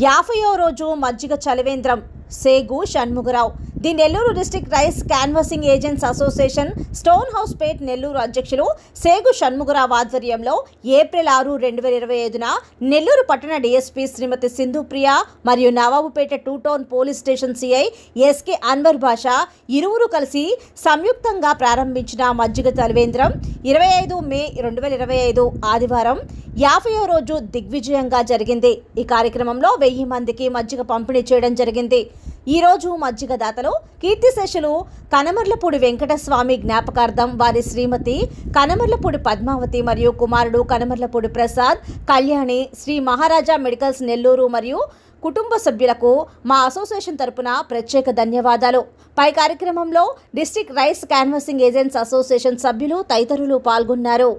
యాభయో రోజు మజ్జిగ చలివేంద్రం. Segu Shanmugarao. The Nellore district rice canvassing agents association stone house Pet Nellore అధ్యక్షులు సేగు షణ్ముగరావు ఆధ్వర్యంలో April ఆరు రెండు వేల ఇరవై ఐదున నెల్లూరు పట్టణ డీఎస్పీ శ్రీమతి సింధుప్రియ మరియు Nawabupeta two town police station CI SK Anwar Basha ఇరువురు కలిసి సంయుక్తంగా ప్రారంభించిన మజ్జిగ చలివేంద్రం ఇరవై ఐదు మే రెండు వేల ఇరవై ఐదు ఆదివారం యాభైవ రోజు దిగ్విజయంగా జరిగింది. ఈ కార్యక్రమంలో వెయ్యి మందికి మజ్జిగ పంపిణీ చేయడం జరిగింది. ఈ రోజు మజ్జిగ దాతలు కీర్తిశేషులు కనమర్లపూడి వెంకటస్వామి జ్ఞాపకార్థం వారి శ్రీమతి కనమర్లపూడి పద్మావతి మరియు కుమారుడు కనమర్లపూడి ప్రసాద్ కళ్యాణి శ్రీ మహారాజా మెడికల్స్ నెల్లూరు మరియు కుటుంబ సభ్యులకు మా అసోసియేషన్ తరపున ప్రత్యేక ధన్యవాదాలు. పై కార్యక్రమంలో district rice canvassing agents association సభ్యులు తదితరులు పాల్గొన్నారు.